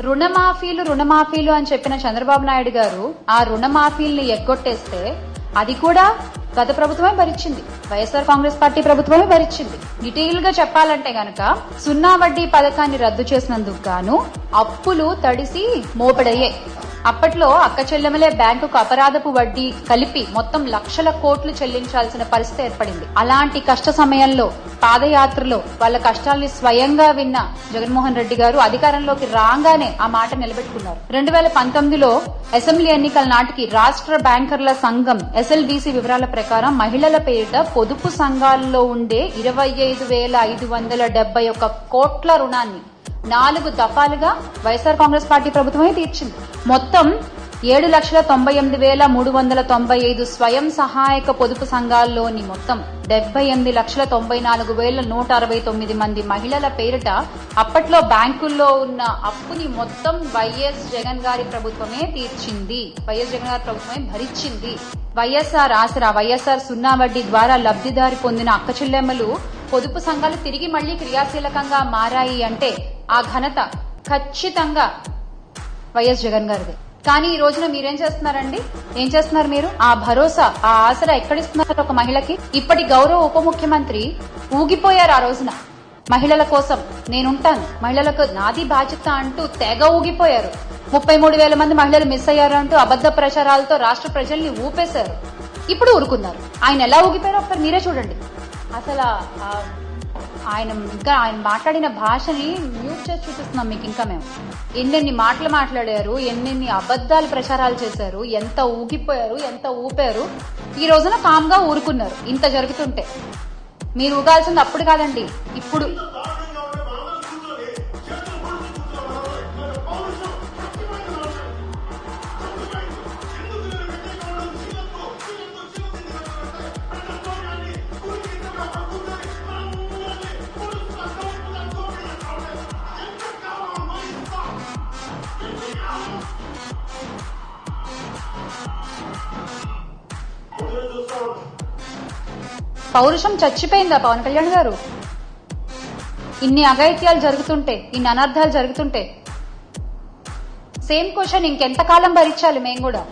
రుణమాఫీలు రుణమాఫీలు అని చెప్పిన చంద్రబాబు నాయుడు గారు ఆ రుణమాఫీల్ని ఎగ్గొట్టేస్తే అది కూడా గత ప్రభుత్వమే భరించింది వైఎస్ఆర్ కాంగ్రెస్ పార్టీ ప్రభుత్వమే భరించింది డీటెయిల్గా చెప్పాలంటే గనక సున్నా వడ్డీ పథకాన్ని రద్దు చేసినందుకు గాను అప్పులు తడిసి మోపడయ్యాయి. అప్పట్లో అక్క చెల్లెమలే బ్యాంకుకు అపరాధపు వడ్డీ కలిపి మొత్తం లక్షల కోట్లు చెల్లించాల్సిన పరిస్థితి ఏర్పడింది. అలాంటి కష్ట సమయంలో పాదయాత్రలో వాళ్ళ కష్టాల్ని స్వయంగా విన్న జగన్మోహన్ రెడ్డి గారు అధికారంలోకి రాగానే ఆ మాట నిలబెట్టుకున్నారు. రెండు వేల పంతొమ్మిదిలో అసెంబ్లీ ఎన్నికల నాటికి రాష్ట్ర బ్యాంకర్ల సంఘం ఎస్ఎల్బీసీ వివరాల ప్రకారం మహిళల పేరిట పొదుపు సంఘాల్లో ఉండే ఇరవై ఐదు వేల ఐదు వందల డెబ్బై ఒక కోట్ల రుణాన్ని నాలుగు దఫాలుగా వైఎస్ఆర్ కాంగ్రెస్ పార్టీ ప్రభుత్వమే తీర్చింది. మొత్తం ఏడు లక్షల తొంభై ఎనిమిది వేల మూడు వందల తొంభై ఐదు స్వయం సహాయక పొదుపు సంఘాల్లోని మొత్తం డెబ్బై ఎనిమిది లక్షల తొంభై నాలుగు వేల నూట అరవై తొమ్మిది మంది మహిళల పేరిట అప్పట్లో బ్యాంకుల్లో ఉన్న అప్పుని మొత్తం వైఎస్ జగన్ గారి ప్రభుత్వమే తీర్చింది. వైఎస్ జగన్ గారి ప్రభుత్వమే భరించింది. వైఎస్ఆర్ ఆసరా వైఎస్ఆర్ సున్నా వడ్డీ ద్వారా లబ్ధిదారి పొందిన అక్క చెల్లెమ్మలు పొదుపు సంఘాలు తిరిగి మళ్ళీ క్రియాశీలకంగా మారాయి అంటే ఆ ఘనత ఖచ్చితంగా వైఎస్ జగన్ గారిది. కానీ ఈ రోజున మీరేం చేస్తున్నారండి? ఏం చేస్తున్నారు మీరు? ఆ భరోసా ఆ ఆసరా ఎక్కడిస్తున్నారు ఒక మహిళకి? ఇప్పటి గౌరవ ఉప ముఖ్యమంత్రి ఊగిపోయారు ఆ రోజున. మహిళల కోసం నేనుంటాను. మహిళలకు నాది బాధ్యత అంటూ తెగ ఊగిపోయారు. ముప్పై మూడు వేల మంది మహిళలు మిస్ అయ్యారు అంటూ అబద్ధ ప్రచారాలతో రాష్ట్ర ప్రజల్ని ఊపేశారు. ఇప్పుడు ఊరుకున్నారు. ఆయన ఎలా ఊగిపోయారో ఒకసారి మీరే చూడండి. అసలు ఆయన ఇంకా ఆయన మాట్లాడిన భాషని మ్యూట్ చేసి చూపిస్తున్నాం మీకు ఇంకా మేము. ఎన్నెన్ని మాటలు మాట్లాడారు ఎన్నెన్ని అబద్ధాలు ప్రచారాలు చేశారు ఎంత ఊగిపోయారు ఎంత ఊపారు ఈ రోజున కామ్గా ఊరుకున్నారు. ఇంత జరుగుతుంటే. మీరు ఊగాల్సింది అప్పుడు కాదండి. ఇప్పుడు పౌరుషం చచ్చిపోయిందా పవన్ కళ్యాణ్ గారు? ఇన్ని అఘాయిత్యాలు జరుగుతుంటే ఇన్ని అనర్థాలు జరుగుతుంటే సేమ్ క్వశ్చన్ ఇంకెంతకాలం భరించాలి మేము కూడా?